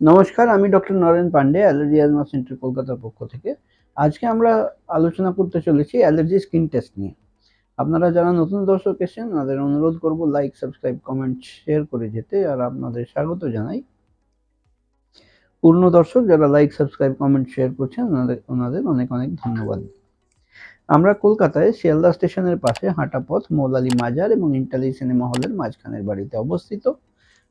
নমস্কার, আমি doctor Naren Pandey, allergy asthma centre কলকাতার পক্ষ থেকে। আজকে আমরা আলোচনা করতে চলেছি অ্যালার্জি স্কিন টেস্ট নিয়ে। আপনারা যারা নতুন দর্শক এসেছেন, তাদের অনুরোধ করব লাইক, সাবস্ক্রাইব, কমেন্ট, শেয়ার করে যেতে আর আপনাদের স্বাগত জানাই। পূর্ণ দর্শক, যারা লাইক, সাবস্ক্রাইব, কমেন্ট, শেয়ার করছেন, ওনাদের ওনাদের অনেক অনেক ধন্যবাদ। আমরা কলকাতায় শিয়ালদা স্টেশনের পাশে হাঁটা পথ মৌলালি মাজার এবং ইন্টালি সিনেমা হলের মাঝখানের বাড়িতে অবস্থিত।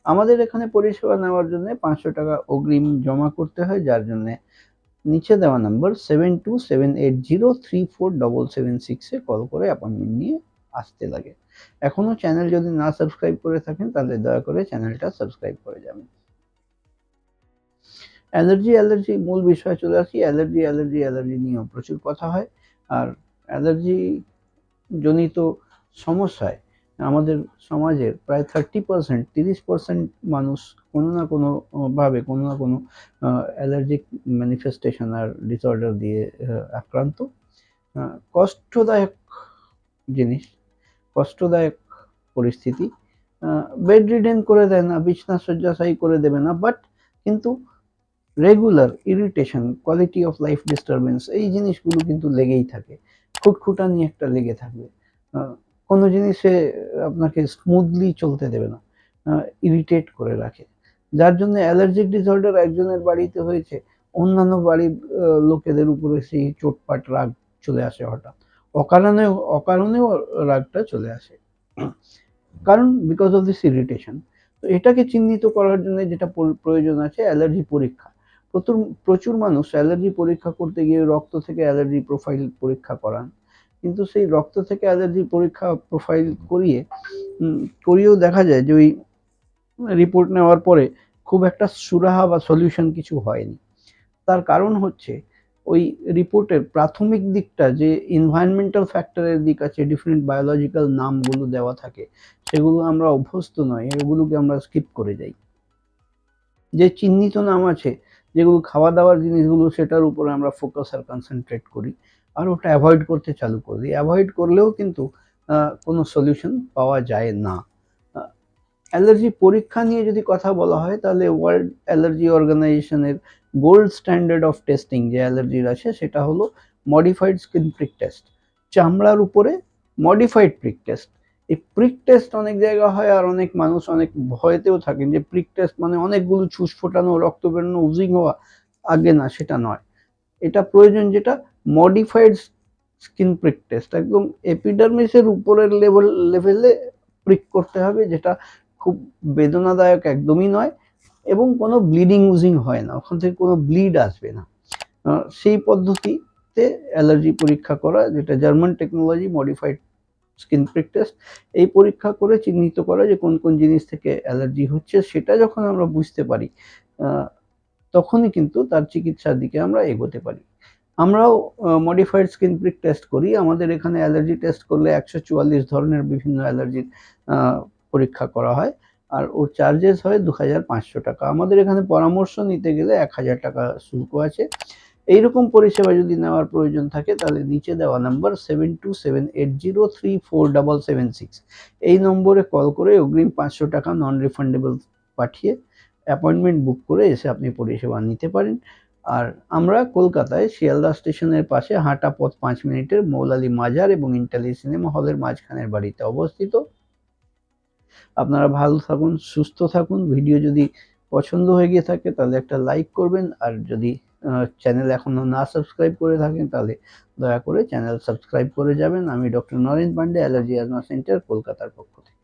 আমাদের এখানে পরিষেবা নেওয়ার জন্য পাঁচশো টাকা অগ্রিম জমা করতে হয়, যার জন্য নিচে দেওয়া number seven two seven eight zero three four double seven সিক্সে কল করে অ্যাপয়েন্টমেন্ট নিয়ে আসতে লাগে। এখনও চ্যানেল যদি না সাবস্ক্রাইব করে থাকেন, তাহলে দয়া করে চ্যানেলটা সাবস্ক্রাইব করে যাবেন। অ্যালার্জি অ্যালার্জি মূল বিষয়ে চলে আসি। অ্যালার্জি অ্যালার্জি অ্যালার্জি নিয়েও প্রচুর কথা হয়। আর অ্যালার্জি জনিত সমস্যায় আমাদের সমাজের প্রায় থার্টি পার্সেন্ট তিরিশ পার্সেন্ট মানুষ কোনো না কোনো ভাবে কোনো না কোনো অ্যালার্জিক ম্যানিফেস্টেশন আর ডিসঅর্ডার দিয়ে আক্রান্ত। কষ্টদায়ক জিনিস, কষ্টদায়ক পরিস্থিতি। বেড রিডেন করে দেয় না, বিছনা শয্যাশায়ী করে দেবে না বাট কিন্তু regular irritation quality of life disturbance এই জিনিসগুলো কিন্তু লেগেই থাকে। খুটখুটানি একটা লেগে থাকবে। কোনো জিনিসে আপনাকে স্মুথলি চলতে দেবে না ইরিটেট করে রাখে। যার জন্য অ্যালার্জিক ডিসঅর্ডার একজনের বাড়িতে হয়েছে, অন্যান্য বাড়ির লোকেদের উপরে সেই চোটপাট রাগ চলে আসে হঠাৎ। অকারণে অকারণেও রাগটা চলে আসে। কারণ বিকজ অফ দিস ইরিটেশন তো এটাকে চিহ্নিত করার জন্য যেটা প্রয়োজন আছে অ্যালার্জি পরীক্ষা। প্রচুর প্রচুর মানুষ অ্যালার্জি পরীক্ষা করতে গিয়ে রক্ত থেকে অ্যালার্জি প্রোফাইল পরীক্ষা করান। কিন্তু সেই রক্ত থেকে অ্যালার্জি পরীক্ষা প্রোফাইল করিয়ে করিয়েও দেখা যায় যে ওই রিপোর্ট নেওয়ার পরে খুব একটা সুরাহা বা সলিউশন কিছু হয়নি। তার কারণ হচ্ছে ওই রিপোর্টের প্রাথমিক দিকটা যে এনভায়রনমেন্টাল ফ্যাক্টরের দিক আছে ডিফারেন্ট বায়োলজিক্যাল নামগুলো দেওয়া থাকে, সেগুলো আমরা অভ্যস্ত নয়, এগুলোকে আমরা স্কিপ করে যাই। যে চিহ্নিত নাম আছে, যেগুলো খাওয়া দাওয়ার জিনিসগুলো, সেটার উপরে আমরা ফোকাস আর কনসেন্ট্রেট করি। আর ওটা অ্যাভয়েড করতে চালু করে দিই। অ্যাভয়েড করলেও কিন্তু কোনো সলিউশন পাওয়া যায় না। অ্যালার্জি পরীক্ষা নিয়ে যদি কথা বলা হয়, তাহলে ওয়ার্ল্ড অ্যালার্জি অর্গানাইজেশনের গোল্ড স্ট্যান্ডার্ড অফ টেস্টিং যে অ্যালার্জির আছে, সেটা হলো মডিফাইড স্কিন প্রিক টেস্ট চামড়ার উপরে মডিফাইড প্রিক টেস্ট এই প্রিক টেস্ট অনেক জায়গা হয় আর অনেক মানুষ অনেক ভয়তেও থাকেন যে প্রিক টেস্ট মানে অনেকগুলো ছুস ফোটানো, রক্ত বেরোনো, উজিং হওয়া, আগে না, সেটা নয়। এটা প্রয়োজন যেটা মডিফাইড স্কিন প্রিক টেস্ট একদম এপিডার্মিসের উপরের লেভেল লেভেলে প্রিক করতে হবে, যেটা খুব বেদনাদায়ক একদমই নয় এবং কোনো ব্লিডিং উজিং হয় না, ওখান থেকে কোনো ব্লিড আসবে না। সেই পদ্ধতিতে অ্যালার্জি পরীক্ষা করা, যেটা German technology modified skin prick test এই পরীক্ষা করে চিহ্নিত করা যে কোন কোন জিনিস থেকে অ্যালার্জি হচ্ছে, সেটা যখন আমরা বুঝতে পারি তখনই কিন্তু তার চিকিৎসার দিকে আমরা এগোতে পারি। আমরাও মডিফাইড স্কিন প্রিক টেস্ট করি। আমাদের এখানে অ্যালার্জি টেস্ট করলে একশো চুয়াল্লিশ ধরনের বিভিন্ন অ্যালার্জির পরীক্ষা করা হয়। আর ওর চার্জেস হয় দু হাজার পাঁচশো টাকা। আমাদের এখানে পরামর্শ নিতে গেলে এক হাজার টাকা শুল্ক আছে। এইরকম পরিষেবা যদি নেওয়ার প্রয়োজন থাকে, তাহলে নিচে দেওয়া number seven two seven eight zero three four double seven six এই নম্বরে কল করে অগ্রিম পাঁচশো টাকা নন রিফান্ডেবল পাঠিয়ে অ্যাপয়েন্টমেন্ট বুক করে এসে আপনি পরিষেবা নিতে পারেন। আর আমরা কলকাতায় শিয়ালদা স্টেশনের পাশে হাঁটা পথ পাঁচ মিনিটের মৌলালি মাজার এবং ইন্টালি সিনেমা হলের মাঝখানের বাড়িতে অবস্থিত। আপনারা ভালো থাকুন, সুস্থ থাকুন। ভিডিও যদি পছন্দ হয়ে গিয়ে থাকে তাহলে একটা লাইক করবেন আর যদি চ্যানেল এখনও না সাবস্ক্রাইব করে থাকেন তাহলে দয়া করে চ্যানেল সাবস্ক্রাইব করে যাবেন। আমি doctor Naren Pandey, allergy asthma centre, কলকাতার পক্ষ থেকে।